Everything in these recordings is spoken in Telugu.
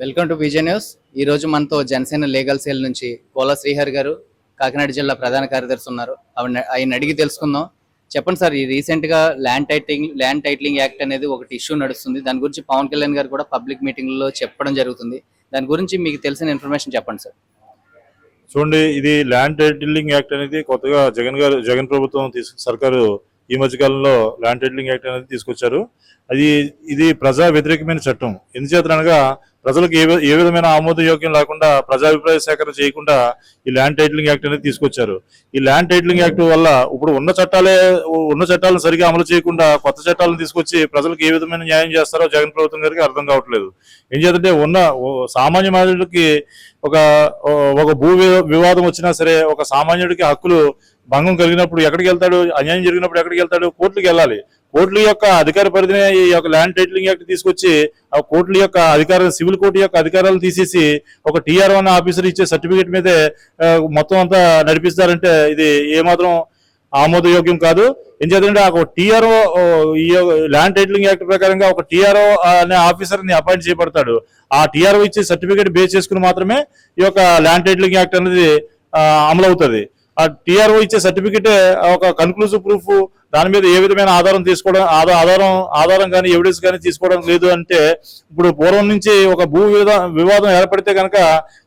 Welcome to Vijaya news. ఈ రోజు మనతో జనసేన లీగల్ సెల్ నుంచి కోల శ్రీహరి గారు కాకినాడ జిల్లా ప్రధాన కార్యదర్శి ఉన్నారు. ఆవిడ ఆయన అడిగి తెలుసుకుందాం. చెప్పండి సార్ ఈ రీసెంట్గా land titling land titling act అనేది ఒకటి ఇష్యూ నడుస్తుంది. దాని గురించి పవన్ కళ్యాణ్ గారు కూడా పబ్లిక్ మీటింగ్లో చెప్పడం జరుగుతుంది. దాని గురించి మీకు తెలిసిన ఇన్ఫర్మేషన్ చెప్పండి సార్. చూడండి ఇది ల్యాండ్ టైటిలింగ్ యాక్ట్ అనేది కొత్తగా జగన్ గారు జగన్ ప్రభుత్వం తీసుకు సర్కారు ఈ మధ్యకాలంలో ల్యాండ్ టైటిలింగ్ యాక్ట్ అనేది తీసుకొచ్చారు. అది ఇది ప్రజా వ్యతిరేకమైన చట్టం. ఎందుచేతనగా ప్రజలకు ఏ వి- ఏ విధమైన ఆమోదయోగ్యం లేకుండా ప్రజాభిప్రాయ సేకరణ చేయకుండా ఈ ల్యాండ్ టైటిలింగ్ యాక్ట్ అనేది తీసుకొచ్చారు. ఈ ల్యాండ్ టైటిలింగ్ యాక్ట్ వల్ల ఇప్పుడు ఉన్న చట్టాలే ఉన్న చట్టాలను సరిగా అమలు చేయకుండా కొత్త చట్టాలను తీసుకొచ్చి ప్రజలకు ఏ విధమైన న్యాయం చేస్తారో జగన్ ప్రభుత్వం గారికి అర్థం కావట్లేదు. ఏం చేద్దంటే ఉన్న సామాన్య మానవుడికి ఒక ఒక భూ వి- వివాదం వచ్చినా సరే ఒక సామాన్యుడికి హక్కులు భంగం కలిగినప్పుడు ఎక్కడికి వెళ్తాడు? అన్యాయం జరిగినప్పుడు ఎక్కడికి వెళ్తాడు? కోర్టులకు వెళ్ళాలి. కోర్టుల యొక్క అధికార పరిధిని ఈ యొక్క ల్యాండ్ టైటిలింగ్ యాక్ట్ తీసుకొచ్చి ఆ కోర్టుల యొక్క అధికారం సివిల్ కోర్టు యొక్క అధికారాలు తీసేసి ఒక టీఆర్ వన్ ఆఫీసర్ ఇచ్చే సర్టిఫికేట్ మీదే మొత్తం అంతా నడిపిస్తారంటే ఇది ఏమాత్రం ఆమోదయోగ్యం కాదు. ఏం చేద్దంటే ఒక టీఆర్ఓ ఈ ల్యాండ్ టైటిలింగ్ యాక్ట్ ప్రకారంగా ఒక టీఆర్ఓ అనే ఆఫీసర్ని అపాయింట్ చేయబడతాడు. ఆ టీఆర్ఓ ఇచ్చే సర్టిఫికేట్ బేస్ చేసుకుని మాత్రమే ఈ యొక్క ల్యాండ్ టైటిలింగ్ యాక్ట్ అనేది అమలవుతుంది. అమలు అవుతుంది ఆ టీఆర్ఓ ఇచ్చే సర్టిఫికేట్ ఒక కన్క్లూజివ్ ప్రూఫ్ దాని మీద ఏ విధమైన ఆధారం తీసుకోవడం ఆధారం ఆధారం కానీ ఎవిడెన్స్ కానీ తీసుకోవడం లేదు అంటే ఇప్పుడు పూర్వం నుంచి ఒక భూ వివాదం ఏర్పడితే కనుక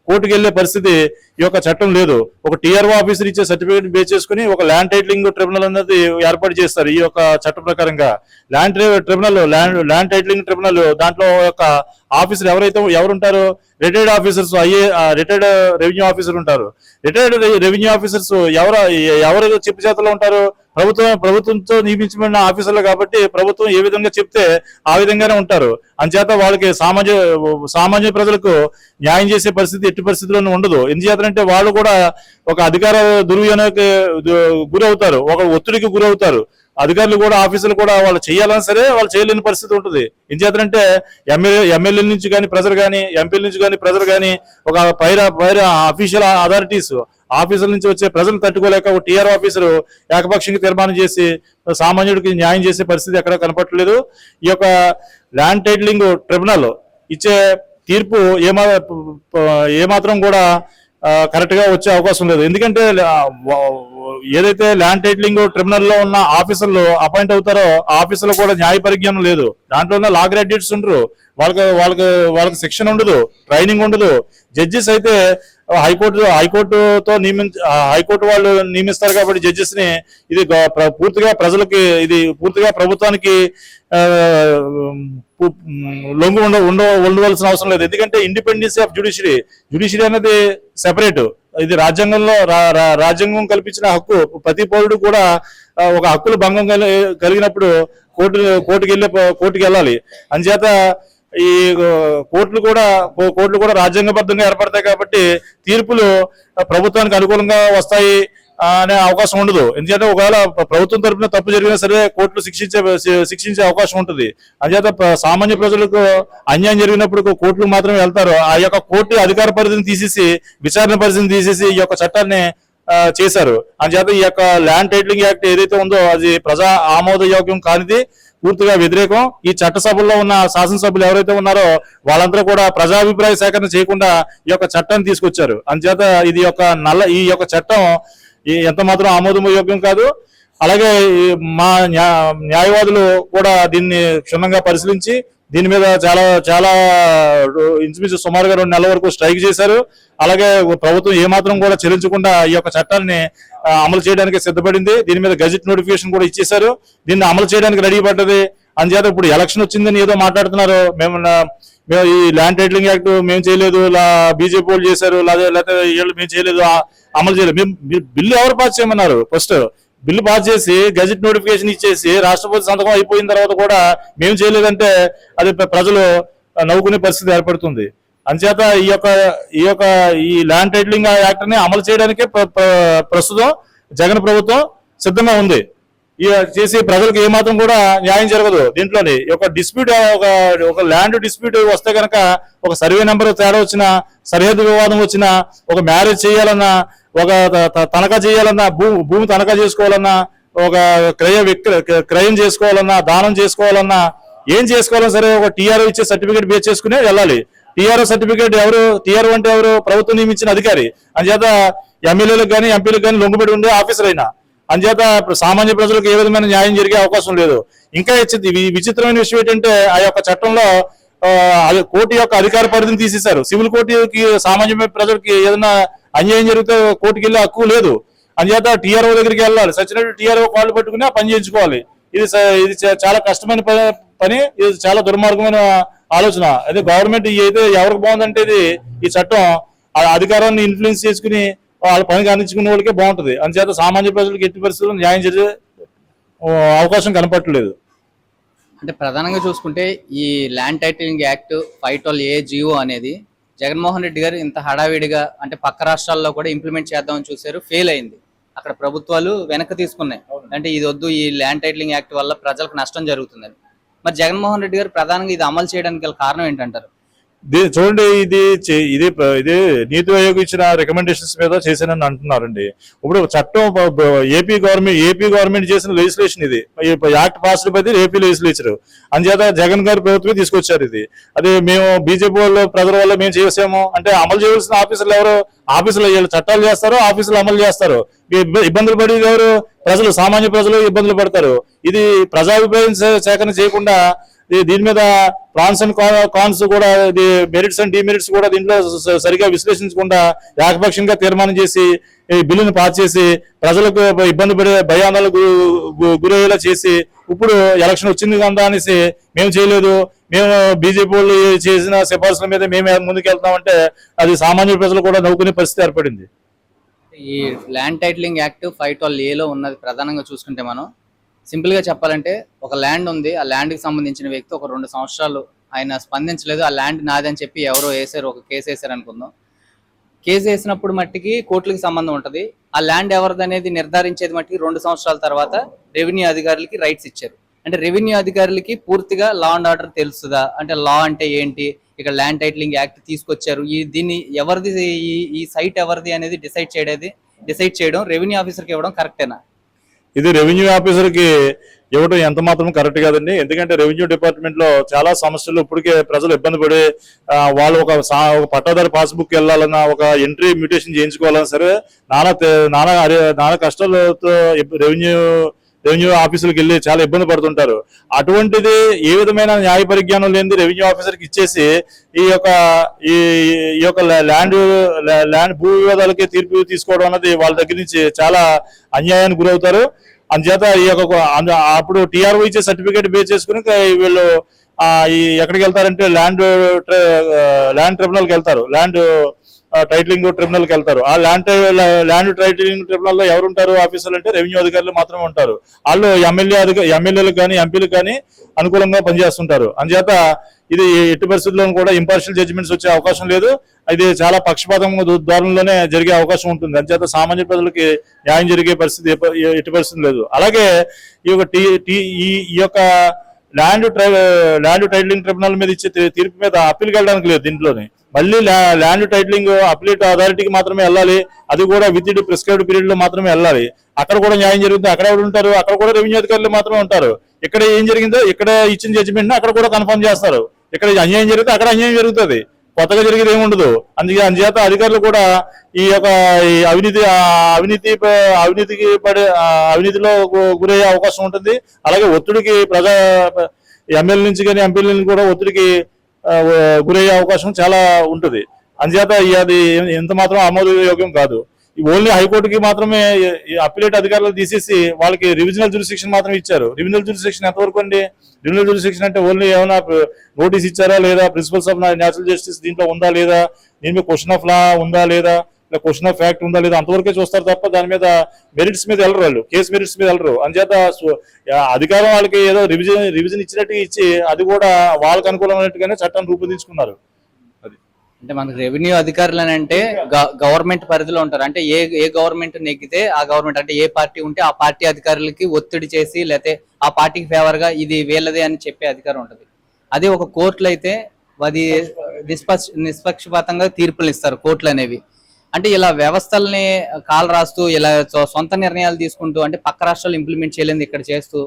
కోర్టుకు వెళ్ళే పరిస్థితి ఈ యొక్క చట్టం లేదు. ఒక టీఆర్ఓ ఆఫీసర్ ఇచ్చే సర్టిఫికేట్ బేస్ చేసుకుని ఒక ల్యాండ్ టైటిలింగ్ ట్రిబ్యునల్ అనేది ఏర్పాటు చేస్తారు ఈ యొక్క చట్టం ప్రకారంగా. Land tribunal land land titling tribunal దాంట్లో యొక్క ఆఫీసర్ ఎవరైతే ఎవరుంటారు రిటైర్డ్ ఆఫీసర్స్ అయ్యే రిటైర్డ్ రెవెన్యూ ఆఫీసర్ ఉంటారు. రిటైర్డ్ రెవెన్యూ ఆఫీసర్స్ ఎవరు ఎవరు చెప్పు చేతలో ఉంటారు ప్రభుత్వం ప్రభుత్వంతో నియమించబడిన ఆఫీసర్లు కాబట్టి ప్రభుత్వం ఏ విధంగా చెప్తే ఆ విధంగానే ఉంటారు. అంచేత వాళ్ళకి సామాన్య సామాన్య ప్రజలకు న్యాయం చేసే పరిస్థితి ఎట్టి పరిస్థితుల్లోనూ ఉండదు. ఎందుచేతంటే వాళ్ళు కూడా ఒక అధికార దుర్వినియోగ గురి అవుతారు ఒక ఒత్తిడికి గురవుతారు. అధికారులు కూడా ఆఫీసులు కూడా వాళ్ళు చేయాలన్నా సరే వాళ్ళు చేయలేని పరిస్థితి ఉంటుంది. ఏం చేస్తారంటే ఎమ్మెల్యే ఎమ్మెల్యేల నుంచి కానీ ప్రజలు కానీ ఎంపీల నుంచి కానీ ప్రజలు కానీ ఒక పైర పైర అఫీషియల్ అథారిటీస్ ఆఫీసుల నుంచి వచ్చే ప్రజలు తట్టుకోలేక ఒక టీఆర్ ఆఫీసర్ ఏకపక్షంగా తీర్మానం చేసి సామాన్యుడికి న్యాయం చేసే పరిస్థితి ఎక్కడ కనపట్టలేదు ఈ యొక్క ల్యాండ్ టైటిలింగ్ ట్రిబ్యునల్ ఇచ్చే తీర్పు ఏమా ఏమాత్రం కూడా కరెక్ట్గా వచ్చే అవకాశం లేదు. ఎందుకంటే ఏదైతే ల్యాండ్ టైటిలింగ్ ట్రిబ్యునల్లో ఉన్న ఆఫీసర్లు అపాయింట్ అవుతారో ఆ ఆఫీసర్లు కూడా న్యాయ పరిజ్ఞానం లేదు. దాంట్లో ఉన్న లా గ్రాడ్యుయేట్స్ ఉండరు. వాళ్ళకి వాళ్ళకి వాళ్ళకి శిక్షణ ఉండదు ట్రైనింగ్ ఉండదు. జడ్జెస్ అయితే హైకోర్టు హైకోర్టుతో నియమించ హైకోర్టు వాళ్ళు నియమిస్తారు కాబట్టి జడ్జెస్ని ఇది పూర్తిగా ప్రజలకి ఇది పూర్తిగా ప్రభుత్వానికి లొంగు ఉండ ఉండ ఉండవలసిన అవసరం లేదు. ఎందుకంటే ఇండిపెండెన్స్ ఆఫ్ జ్యుడిషియరీ జ్యుడిషియరీ అనేది సెపరేట్. ఇది రాజ్యాంగంలో రా- రా- రాజ్యాంగం కల్పించిన హక్కు. ప్రతి పౌరుడు కూడా ఒక హక్కులు భంగం కలిగినప్పుడు కోర్టు కోర్టుకి వెళ్ళే కోర్టుకి వెళ్ళాలి అంచేత ఈ కోర్టులు కూడా కో- కోర్టులు కూడా రాజ్యాంగబద్ధంగా ఏర్పడతాయి కాబట్టి తీర్పులు ప్రభుత్వానికి అనుకూలంగా వస్తాయి అనే అవకాశం ఉండదు. ఎందుకంటే ఒకవేళ ప్రభుత్వం తరపున తప్పు జరిగినా సరే కోర్టులు శిక్షించే శిక్షించే అవకాశం ఉంటుంది. అంచేత సామాన్య ప్రజలకు అన్యాయం జరిగినప్పుడు కోర్టులు మాత్రమే వెళ్తారు. ఆ యొక్క కోర్టు అధికార పరిధిని తీసేసి విచారణ పరిధిని తీసేసి ఈ యొక్క చట్టాన్ని చేశారు. అంచేత ఈ యొక్క ల్యాండ్ టైటిలింగ్ యాక్ట్ ఏదైతే ఉందో అది ప్రజా ఆమోదయోగ్యం కానిది పూర్తిగా వ్యతిరేకం. ఈ చట్టసభల్లో ఉన్న శాసనసభ్యులు ఎవరైతే ఉన్నారో వాళ్ళందరూ కూడా ప్రజాభిప్రాయ సేకరణ చేయకుండా ఈ యొక్క చట్టాన్ని తీసుకొచ్చారు. అందుచేత ఇది యొక్క నల్ల ఈ యొక్క చట్టం ఈ ఎంత మాత్రం ఆమోదయోగ్యం కాదు. అలాగే ఈ మా న్యాయవాదులు కూడా దీన్ని క్షుణ్ణంగా పరిశీలించి దీని మీద చాలా చాలా ఇంచుమించు సుమారుగా రెండు నెలల వరకు స్ట్రైక్ చేశారు. అలాగే ప్రభుత్వం ఏమాత్రం కూడా చెల్లించకుండా ఈ యొక్క చట్టాన్ని అమలు చేయడానికి సిద్ధపడింది. దీని మీద గజెట్ నోటిఫికేషన్ కూడా ఇచ్చేశారు. దీన్ని అమలు చేయడానికి రెడీ పడ్డది. అందుచేత ఇప్పుడు ఎలక్షన్ వచ్చిందని ఏదో మాట్లాడుతున్నారు. మేము మేము ఈ ల్యాండ్ టైటిలింగ్ యాక్ట్ మేము చేయలేదు బీజేపీ వాళ్ళు చేశారు లేదా లేకపోతే వీళ్ళు మేము చేయలేదు అమలు చేయలేదు. మేము బిల్లు ఎవరు పాస్ చేయమన్నారు? ఫస్ట్ బిల్లు పాస్ చేసి గజెట్ నోటిఫికేషన్ ఇచ్చేసి రాష్ట్రపతి సంతకం అయిపోయిన తర్వాత కూడా మేము చేయలేదంటే అది ప్రజలు నవ్వుకునే పరిస్థితి ఏర్పడుతుంది. అంచేత ఈ యొక్క ఈ యొక్క ఈ ల్యాండ్ టైటిలింగ్ యాక్ట్ని అమలు చేయడానికి ప్ర- ప్రస్తుతం జగన్ ప్రభుత్వం సిద్ధంగా ఉంది. ఈ చేసి ప్రజలకు ఏమాత్రం కూడా న్యాయం జరగదు దీంట్లోని. ఒక డిస్ప్యూట్ ఒక ఒక ల్యాండ్ డిస్ప్యూట్ వస్తే కనుక ఒక సర్వే నెంబర్ తేడా వచ్చినా సరిహద్దు వివాదం వచ్చినా ఒక మ్యారేజ్ చేయాలన్నా ఒక త- తనఖా చేయాలన్నా భూమి భూమి తనఖా చేసుకోవాలన్నా ఒక క్రయ క్రయం చేసుకోవాలన్నా దానం చేసుకోవాలన్నా ఏం చేసుకోవాలన్నా సరే ఒక టీఆర్ఓ ఇచ్చే సర్టిఫికేట్ బేస్ చేసుకునే వెళ్ళాలి. టీఆర్ఓ సర్టిఫికేట్ ఎవరు టీఆర్ఓ అంటే ఎవరు ప్రభుత్వం నియమించిన అధికారి. అందుచేత ఎమ్మెల్యేలకు కానీ ఎంపీలకు కానీ లొంగుబడి ఉండే ఆఫీసర్ అయినా అందుచేత సామాన్య ప్రజలకు ఏ విధమైన న్యాయం జరిగే అవకాశం లేదు. ఇంకా విచిత్రమైన విషయం ఏంటంటే ఆ యొక్క చట్టంలో కోర్టు యొక్క అధికార పరిధిని తీసేశారు. సివిల్ కోర్టుకి సామాన్య ప్రజలకి ఏదైనా అన్యాయం జరిగితే కోర్టుకి వెళ్ళే హక్కు లేదు. అందుచేత టీఆర్ఓ దగ్గరికి వెళ్ళాలి. సచ్చినట్టు టీఆర్ఓ కాళ్ళు పట్టుకుని పని చేయించుకోవాలి. ఇది ఇది చాలా కష్టమైన పని. ఇది చాలా దుర్మార్గమైన ఆలోచన. అదే గవర్నమెంట్ అయితే ఎవరికి బాగుందంటే ఇది ఈ చట్టం అధికారాన్ని ఇన్ఫ్లుయెన్స్ చేసుకుని వాళ్ళ పనికి అందించుకునే వాళ్ళకే బాగుంటది. అందుచేత సామాన్య ప్రజలకు ఎట్టి పరిస్థితుల్లో న్యాయం ఆ, అవకాశం కనపట్టలేదు అంటే ప్రధానంగా చూసుకుంటే ఈ land titling act five twelve A G O అనేది జగన్మోహన్ రెడ్డి గారు ఇంత హడావిడిగా అంటే పక్క రాష్ట్రాల్లో కూడా ఇంప్లిమెంట్ చేద్దామని చూశారు ఫెయిల్ అయింది. అక్కడ ప్రభుత్వాలు వెనక్కి తీసుకున్నాయి. అంటే ఇది వద్దు ఈ ల్యాండ్ టైటిలింగ్ యాక్ట్ వల్ల ప్రజలకు నష్టం జరుగుతుందని. మరి జగన్మోహన్ రెడ్డి గారు ప్రధానంగా ఇది అమలు చేయడానికి గల కారణం ఏంటంటారు? దీని చూడండి ఇది ఇది ఇది నీతి ఆయోగ్ ఇచ్చిన రికమెండేషన్స్ మీద చేశానని అంటున్నారండి. ఇప్పుడు చట్టం A P government A P government చేసిన లెజిస్లేషన్ ఇది. యాక్ట్ పాస్ అయితే ఏపీ లెజిస్లేచర్ అందుచేత జగన్ గారి ప్రభుత్వమే తీసుకొచ్చారు ఇది. అదే మేము బీజేపీ వాళ్ళు ప్రజల వల్ల మేము చేసాము. అంటే అమలు చేయవలసిన ఆఫీసులు ఎవరు? ఆఫీసులు చట్టాలు చేస్తారు ఆఫీసులు అమలు చేస్తారు? ఇబ్బందులు పడేది ఎవరు? ప్రజలు సామాన్య ప్రజలు ఇబ్బందులు పడతారు. ఇది ప్రజాభిప్రాయం సేకరణ చేయకుండా దీని మీద ప్రాన్స్ అండ్ కాన్స్ కూడా ఇది మెరిట్స్ అండ్ డిమెరిట్స్ కూడా దీంట్లో సరిగా విశ్లేషించకుండా ఏకపక్షంగా తీర్మానం చేసి ఈ బిల్లును పాస్ చేసి ప్రజలకు ఇబ్బంది పడే భయానాలకు గురయ్యేలా చేసి ఇప్పుడు ఎలక్షన్ వచ్చింది కదా అనేసి మేము చేయలేదు మేము బీజేపీ వాళ్ళు చేసిన సిఫార్సుల మీద మేము ముందుకెళ్తామంటే అది సామాన్య ప్రజలు కూడా నవ్వుకునే పరిస్థితి ఏర్పడింది. ఈ land titling act five twelve ఏలో ఉన్నది ప్రధానంగా చూసుకుంటే మనం సింపుల్గా చెప్పాలంటే ఒక ల్యాండ్ ఉంది. ఆ ల్యాండ్కి సంబంధించిన వ్యక్తి ఒక రెండు సంవత్సరాలు ఆయన స్పందించలేదు. ఆ ల్యాండ్ నాదని చెప్పి ఎవరో వేసారు ఒక కేసు వేసారు అనుకుందాం. కేసు వేసినప్పుడు మట్టికి కోర్టులకి సంబంధం ఉంటుంది. ఆ ల్యాండ్ ఎవరిది అనేది నిర్ధారించేది మట్టికి రెండు సంవత్సరాల తర్వాత రెవెన్యూ అధికారులకి రైట్స్ ఇచ్చారు. అంటే రెవెన్యూ అధికారులకి పూర్తిగా లా అండ్ ఆర్డర్ తెలుస్తుందా? అంటే లా అంటే ఏంటి? ఇక్కడ ల్యాండ్ టైటిలింగ్ యాక్ట్ తీసుకొచ్చారు. ఈ దీన్ని ఎవరిది ఈ ఈ సైట్ ఎవరిది అనేది డిసైడ్ చేయడేది డిసైడ్ చేయడం రెవెన్యూ ఆఫీసర్కి ఇవ్వడం కరెక్టేనా ఇది రెవెన్యూ ఆఫీసర్కి ఇవ్వడం ఎంత మాత్రం కరెక్ట్ కాదండి. ఎందుకంటే రెవెన్యూ డిపార్ట్మెంట్లో చాలా సమస్యలు ఇప్పటికే ప్రజలు ఇబ్బంది పడి వాళ్ళు ఒక సా- ఒక పట్టాదారు పాస్బుక్ వెళ్ళాలన్నా ఒక ఎంట్రీ మ్యూటేషన్ చేయించుకోవాలన్నా సరే నానా నానా నానా కష్టాలతో రెవెన్యూ రెవెన్యూ ఆఫీసులకు వెళ్ళి చాలా ఇబ్బంది పడుతుంటారు. అటువంటిది ఏ విధమైన న్యాయ పరిజ్ఞానం లేనిది రెవెన్యూ ఆఫీసర్కి ఇచ్చేసి ఈ యొక్క ఈ ఈ యొక్క ల్యాండ్ ల్యాండ్ భూ వివాదాలకి తీర్పు తీసుకోవడం అన్నది వాళ్ళ దగ్గర నుంచి చాలా అన్యాయానికి గురవుతారు. అందుచేత ఈ యొక్క అంద- అప్పుడు టీఆర్ఓ ఇచ్చే సర్టిఫికేట్ బే చేసుకుని వీళ్ళు ఈ ఎక్కడికి వెళ్తారంటే ల్యాండ్ ల్యాండ్ ట్రిబ్యునల్కి వెళ్తారు. ల్యాండ్ టైటిలింగ్ ట్రిబ్యునల్కి వెళ్తారు. ఆ ల్యాండ్ ల్యాండ్ టైటిలింగ్ ట్రిబ్యునల్లో ఎవరుంటారు ఆఫీసర్లు అంటే రెవెన్యూ అధికారులు మాత్రమే ఉంటారు. వాళ్ళు ఎమ్మెల్యే అధిక ఎమ్మెల్యేలకు కానీ ఎంపీలకు కానీ అనుకూలంగా పనిచేస్తుంటారు. అందుచేత ఇది ఎట్టి పరిస్థితుల్లోనూ కూడా ఇంపార్షియల్ జడ్జిమెంట్స్ వచ్చే అవకాశం లేదు. ఇది చాలా పక్షపాతం ధోరణిలోనే జరిగే అవకాశం ఉంటుంది. అంచేత సామాన్య ప్రజలకి న్యాయం జరిగే పరిస్థితి ఎట్టి పరిస్థితి లేదు. అలాగే ఈ యొక్క ఈ ఈ యొక్క land tri land titling tribunal మీద ఇచ్చే తీర్పు మీద అప్పీల్కి వెళ్ళడానికి లేదు దీంట్లోనే. మళ్ళీ ల్యాండ్ టైటిలింగ్ అప్లీట్ అథారిటీకి మాత్రమే వెళ్ళాలి. అది కూడా విత్ ఇన్ ప్రిస్క్రైబ్డ్ పీరియడ్లో మాత్రమే వెళ్ళాలి. అక్కడ కూడా న్యాయం జరుగుతుంది. అక్కడ ఎవరు ఉంటారు? అక్కడ కూడా రెవెన్యూ అధికారులు మాత్రమే ఉంటారు. ఇక్కడ ఏం జరిగిందో ఇక్కడ ఇచ్చిన జడ్జిమెంట్ అక్కడ కూడా కన్ఫర్మ్ చేస్తారు. ఇక్కడ అన్యాయం జరిగితే అక్కడ అన్యాయం జరుగుతుంది. కొత్తగా జరిగేది ఏముండదు అందుకే అందుచేత అధికారులు కూడా ఈ యొక్క ఈ అవినీతి అవినీతి అవినీతికి పడే అవినీతిలో గు- గురయ్యే అవకాశం ఉంటుంది. అలాగే ఒత్తిడికి ప్రజా ఎమ్మెల్యే నుంచి కానీ ఎంపీల నుంచి కూడా ఒత్తిడికి గురయ్యే అవకాశం చాలా ఉంటుంది. అందుచేత అది ఎంత మాత్రం ఆమోదయోగ్యం కాదు. ఈ ఓన్లీ హైకోర్టుకి మాత్రమే అప్పిలేట్ అధికారులు తీసేసి వాళ్ళకి రివిజనల్ జ్యూరిస్డిక్షన్ మాత్రం ఇచ్చారు. రివిజనల్ జ్యూరిస్డిక్షన్ ఎంతవరకు అండి? రివిజనల్ జ్యూరిస్డిక్షన్ అంటే ఓన్లీ ఏమైనా నోటీస్ ఇచ్చారా లేదా? ప్రిన్సిపల్స్ ఆఫ్ న్యాచురల్ జస్టిస్ దీంట్లో ఉందా లేదా? దీని మీద క్వశ్చన్ ఆఫ్ లా ఉందా లేదా? లేదా క్వశ్చన్ ఆఫ్ ఫ్యాక్ట్ ఉందా లేదా అంతవరకే చూస్తారు తప్ప దాని మీద మెరిట్స్ మీద వెళ్ళరు వాళ్ళు. కేసు మెరిట్స్ మీద వెళ్ళరు. అంచేత ఆ అధికారం వాళ్ళకి ఏదో రివిజన్ రివిజన్ ఇచ్చినట్టు ఇచ్చి అది కూడా వాళ్ళకి అనుకూలమైనట్టుగానే చట్టాన్ని రూపొందించుకున్నారు. అంటే మనకు రెవెన్యూ అధికారులు అని అంటే గవర్నమెంట్ పరిధిలో ఉంటారు. అంటే ఏ ఏ గవర్నమెంట్ నెగ్గితే ఆ గవర్నమెంట్ అంటే ఏ పార్టీ ఉంటే ఆ పార్టీ అధికారులకి ఒత్తిడి చేసి లేకపోతే ఆ పార్టీకి ఫేవర్గా ఇది వీళ్ళదే అని చెప్పే అధికారం ఉంటుంది. అదే ఒక కోర్టులు అయితే అది నిష్పక్ష నిష్పక్షపాతంగా తీర్పులు ఇస్తారు కోర్టులు అనేవి. అంటే ఇలా వ్యవస్థల్ని కాలు రాస్తూ ఇలా సొంత నిర్ణయాలు తీసుకుంటూ అంటే పక్క రాష్ట్రాలు ఇంప్లిమెంట్ చేయలేదు ఇక్కడ చేస్తూ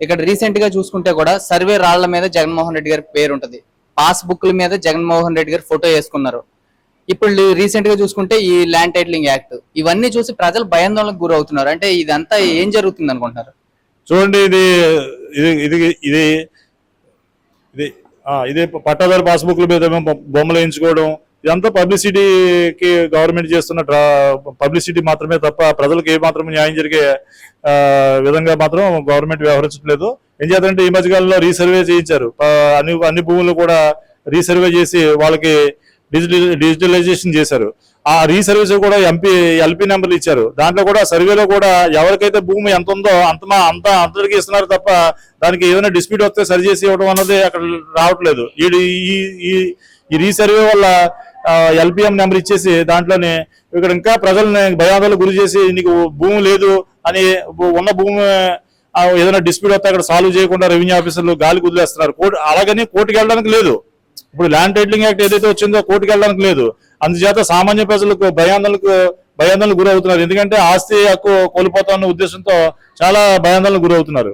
ఇక్కడ రీసెంట్గా చూసుకుంటే కూడా సర్వే రాళ్ళ మీద జగన్మోహన్ రెడ్డి గారి పేరు ఉంటుంది. పాస్ బుక్ల మీద జగన్మోహన్ రెడ్డి గారు ఫోటో వేసుకున్నారు. ఇప్పుడు రీసెంట్గా చూసుకుంటే ఈ ల్యాండ్ టైటిలింగ్ యాక్ట్ ఇవన్నీ చూసి ప్రజలు భయాందోళనకు గురవుతున్నారు. అంటే ఇదంతా ఏం జరుగుతుంది అనుకుంటున్నారు? చూడండి ఇది ఇది ఇది ఇది ఇది ఇదే పట్టాదారు పాస్బుక్ల మీద బొమ్మలు వేయించుకోవడం ఇదంతా పబ్లిసిటీకి గవర్నమెంట్ చేస్తున్న పబ్లిసిటీ మాత్రమే తప్ప ప్రజలకు ఏ మాత్రం న్యాయం జరిగే విధంగా మాత్రం గవర్నమెంట్ వ్యవహరించట్లేదు. ఏం చేద్దంటే ఈ మధ్యకాలంలో రీసర్వే చేయించారు. అన్ని అన్ని భూములు కూడా రీసర్వే చేసి వాళ్ళకి డిజిటల్ డిజిటలైజేషన్ చేశారు. ఆ రీసర్వీస్ కూడా ఎంపీ ఎల్పీ నెంబర్లు ఇచ్చారు. దాంట్లో కూడా సర్వేలో కూడా ఎవరికైతే భూమి ఎంత ఉందో అంత అంత అందరికీ ఇస్తున్నారు తప్ప దానికి ఏదైనా డిస్ప్యూట్ వస్తే సరిచేసి ఇవ్వడం అన్నది అక్కడ రావట్లేదు. ఈ ఈ- ఈ ఈ రీసర్వే వల్ల ఎల్పిఎం నెంబర్ ఇచ్చేసి దాంట్లోనే ఇక్కడ ఇంకా ప్రజల్ని భయాందోళన గురి చేసి నీకు భూమి లేదు అని ఉన్న భూమి ఏదైనా డిస్ప్యూట్ వస్తే అక్కడ సాల్వ్ చేయకుండా రెవెన్యూ ఆఫీసర్లు గాలి కుదిలేస్తున్నారు. కోర్టు అలాగని కోర్టుకి వెళ్ళడానికి లేదు. ఇప్పుడు ల్యాండ్ టైటిలింగ్ యాక్ట్ ఏదైతే వచ్చిందో కోర్టుకి వెళ్ళడానికి లేదు. అందుచేత సామాన్య ప్రజలకు భయాందోళనకు భయాందోళనకు గురవుతున్నారు. ఎందుకంటే ఆస్తి హక్కు కోల్పోతామన్న ఉద్దేశంతో చాలా భయాందోళనకు గురవుతున్నారు.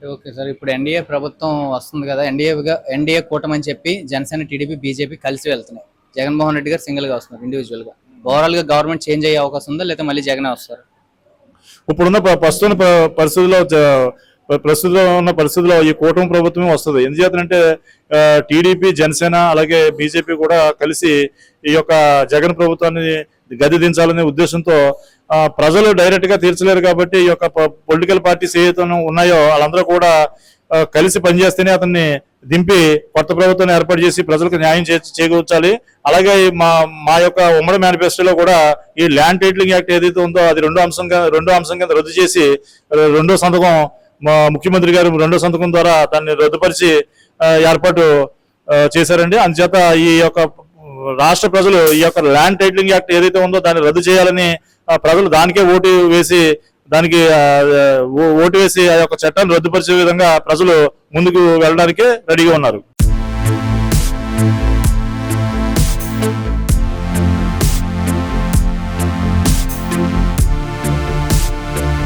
ఓకే సార్ ఇప్పుడు ఎన్డీఏ ప్రభుత్వం వస్తుంది కదా ఎన్డీఏగా ఎన్డీఏ కూటమి అని చెప్పి జనసేన టీడీపీ బీజేపీ కలిసి వెళ్తున్నాయి. జగన్మోహన్ రెడ్డి గారు సింగిల్గా వస్తున్నారు ఇండివిజువల్గా ఓవరాల్గా గవర్నమెంట్ చేంజ్ అయ్యే అవకాశం ఉందా లేకపోతే మళ్ళీ జగనే వస్తారు? ఇప్పుడున్న ప్రస్తుతం ప్రస్తుత పరిస్థితుల్లో ప్రస్తుతం ఉన్న పరిస్థితుల్లో ఈ కూటమి ప్రభుత్వమే వస్తుంది. ఎందుచేతంటే టీడీపీ జనసేన అలాగే బీజేపీ కూడా కలిసి ఈ యొక్క జగన్ ప్రభుత్వాన్ని గది దించాలనే ఉద్దేశంతో ప్రజలు డైరెక్ట్గా తీర్చలేరు కాబట్టి ఈ యొక్క పొలిటికల్ పార్టీస్ ఏదైతే ఉన్నాయో వాళ్ళందరూ కూడా కలిసి పనిచేస్తేనే అతన్ని దింపి కొత్త ప్రభుత్వాన్ని ఏర్పాటు చేసి ప్రజలకు న్యాయం చే చేకూర్చాలి. అలాగే మా మా యొక్క ఉమ్మడి మేనిఫెస్టోలో కూడా ఈ ల్యాండ్ టైటిలింగ్ యాక్ట్ ఏదైతే ఉందో అది రెండో అంశంగా రెండో అంశం కింద రద్దు చేసి రెండో సంతకం మా ముఖ్యమంత్రి గారు రెండో సంతకం ద్వారా దాన్ని రద్దుపరిచి ఏర్పాటు చేశారండి. అందుచేత ఈ యొక్క రాష్ట్ర ప్రజలు ఈ యొక్క ల్యాండ్ టైటిలింగ్ యాక్ట్ ఏదైతే ఉందో దాన్ని రద్దు చేయాలని ఆ, ప్రజలు దానికే ఓటు వేసి దానికి ఓ- ఓటు వేసి ఆ యొక్క చట్టాన్ని రద్దుపరిచే విధంగా ప్రజలు ముందుకు వెళ్ళడానికి రెడీగా ఉన్నారు.